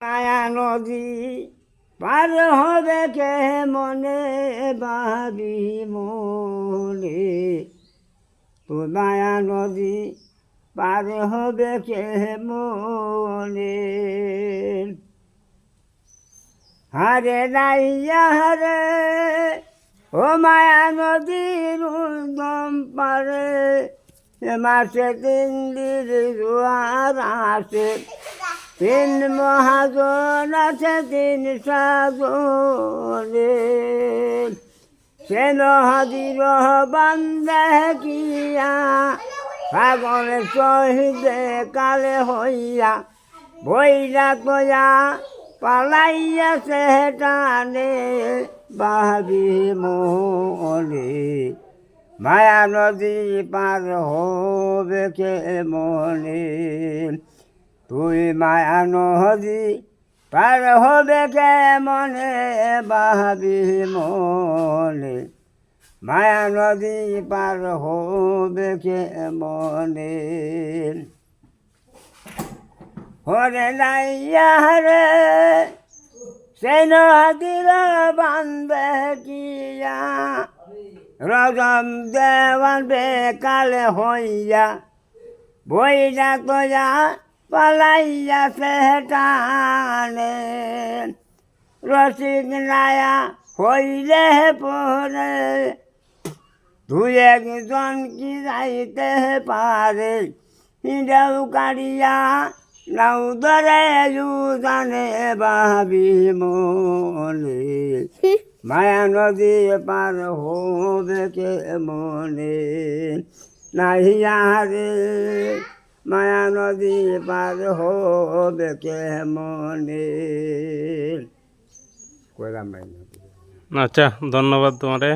মায়া নদী পার হবে কে মনে ভাবি মনে? তো মায়া নদী পার হবে কে মনে? হারে নাইয়া হারে ও মায়া নদীর উদম পারে মাসে দিন জোয়ার আসে। তিন মহাজন আছে, তিন সাগরে। সে নদীর বান্ধে কিয়া পাগল শহীদে কালে হইয়া বইরা কয়া পালাইয়া সে বাহাবি মনে। মায়া নদী পার হবে কে মনে? তুই মায়া নদী পার হবে কে মনে বাবি মনে? মায়া নদী পার হবে কে মনে হরে নাইয়া রে সে নদীর বান্ধে কিয়া? রজম দেওয়ান বেকালে হইয়া, বইরা তোয়া পালাইয়া সেটানে রসিক নায়া হইলে পরে দুই একজন কি যাইতে পারে? হিন্দাও কাড়িয়া নাও ধরে জানে ভাবি মনে। মায়া নদী পার হবে কে মনে। নাহিয়া রে মায়া নদী পার হবে কে মনে? আচ্ছা ধন্যবাদ তোমারে।